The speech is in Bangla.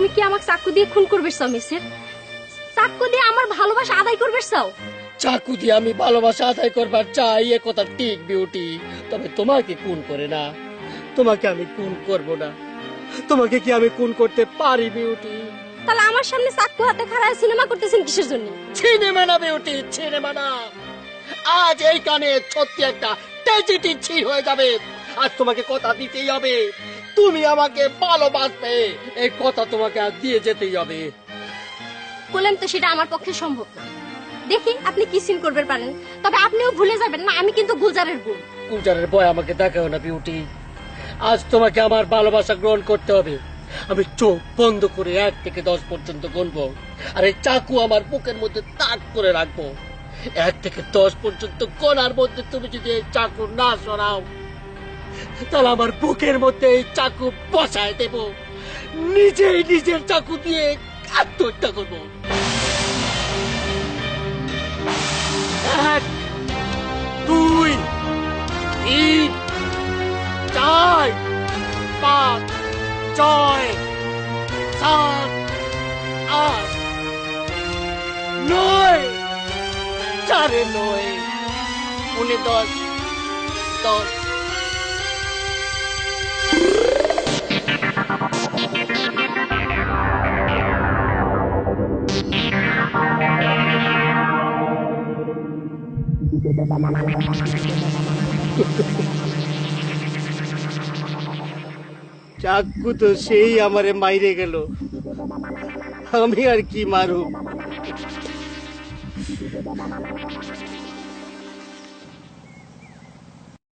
তুমি কি আমাকে চাকু দিয়ে খুন করবে চাও মিসের চাকু দিয়ে আমার ভালোবাসা আদায় করবে চাও? চাকু দিয়ে আমি ভালোবাসা আদায় করবার চাই এ কথা ঠিক বিউটি। তবে তোমাকে খুন করে না। তোমাকে আমি খুন করব না। তোমাকে কি আমি খুন করতে পারি বিউটি? তাহলে আমার সামনে চাকু হাতে খাড়ায় সিনেমা করতেছেন কিসের জন্য? সিনেমা না বিউটি সিনেমা না। আজ এই কানে সত্যি একটা ট্র্যাজেডি ছিড় হয়ে যাবে। আজ তোমাকে কথা দিতেই হবে। তুমি আমাকে ভালোবাসবে। এই কথা তোমাকে আজ দিয়ে যেতেই হবে। বললাম তো সেটা আমার পক্ষে সম্ভব না। দেখি আপনি কি সিন করবে পারেন। তবে আপনিও ভুলে যাবেন না আমি কিন্তু গুলজারের বোন কুলচারের বয় আমাকে দেখাও না বিউটি। আজ তোমাকে আমার ভালোবাসা গ্রহণ করতে হবে। আমি চোখ বন্ধ করে এক থেকে দশ পর্যন্ত গুনবো। আর এই চাকু আমার বুকের মধ্যে তাক করে রাখব। এক থেকে দশ পর্যন্ত গোনার মধ্যে তুমি যদি এই চাকু না সরাও তাহলে আমার বুকের মধ্যে এই চাকু বসায় দেব। নিজেই নিজের চাকু দিয়ে আত্মহত্যা করব। এক, দুই, তিন, চার, পাঁচ, ছয়, সাত, আট, নয়। চারে নয় উনি দশ দশ। চাকু তো সেই আমারে মাইরে গেল। আমি আর কি মারু